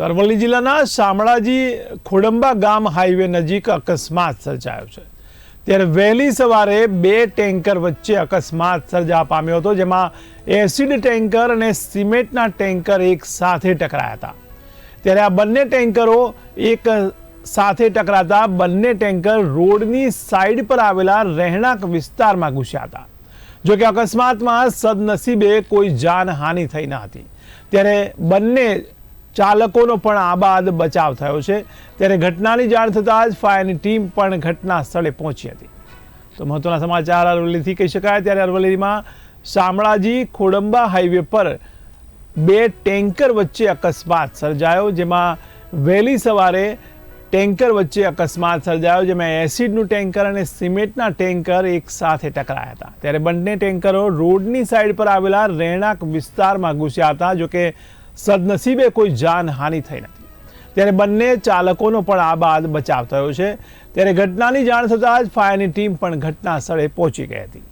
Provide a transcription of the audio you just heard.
તો અરવલ્લી જિલ્લાના શામળાજી ખોડંબા ગામ હાઈવે નજીક અકસ્માત સર્જાયો છે. ત્યારે વહેલી સવારે બે ટેન્કર વચ્ચે અકસ્માત સર્જા પામ્યો હતો, જેમાં એસિડ ટેન્કર અને સિમેન્ટના ટેન્કર એક સાથે ટકરાયા હતા. ત્યારે આ બંને ટેન્કરો એક સાથે ટકરાતા બંને ટેન્કર રોડની સાઈડ પર આવેલા રહેણાંક વિસ્તારમાં ઘૂસ્યા હતા. જોકે અકસ્માતમાં સદનસીબે કોઈ જાનહાનિ થઈ ન હતી. ત્યારે બંને ચાલકોનો પણ આબાદ બચાવ થયો છે. ત્યારે ઘટનાની જાણ થતાં જ ફાયરની ટીમ પણ ઘટના સ્થળે પહોંચી હતી. તો મહત્વના સમાચાર અરવલ્લીથી કહી શકાય. ત્યારે અરવલ્લીમાં શામળાજી ખોડંબા હાઈવે પર બે ટેન્કર વચ્ચે અકસ્માત સર્જાયો, જેમાં વહેલી સવારે ટેન્કર વચ્ચે અકસ્માત સર્જાયો, જેમાં એસિડનું ટેન્કર અને સિમેન્ટના ટેન્કર એક સાથે ટકરાયા હતા. ત્યારે બંને ટેન્કરો રોડની સાઈડ પર આવેલા રહેણાંક વિસ્તારમાં ઘૂસ્યા હતા. જોકે સદનસીબે કોઈ જાનહાનિ થઈ નથી. ત્યારે બંને ચાલકોનો પણ આ બાદ બચાવ થયો છે. ત્યારે ઘટનાની જાણ થતાં જ ફાયરની ટીમ પણ ઘટના સ્થળે પહોંચી ગઈ હતી.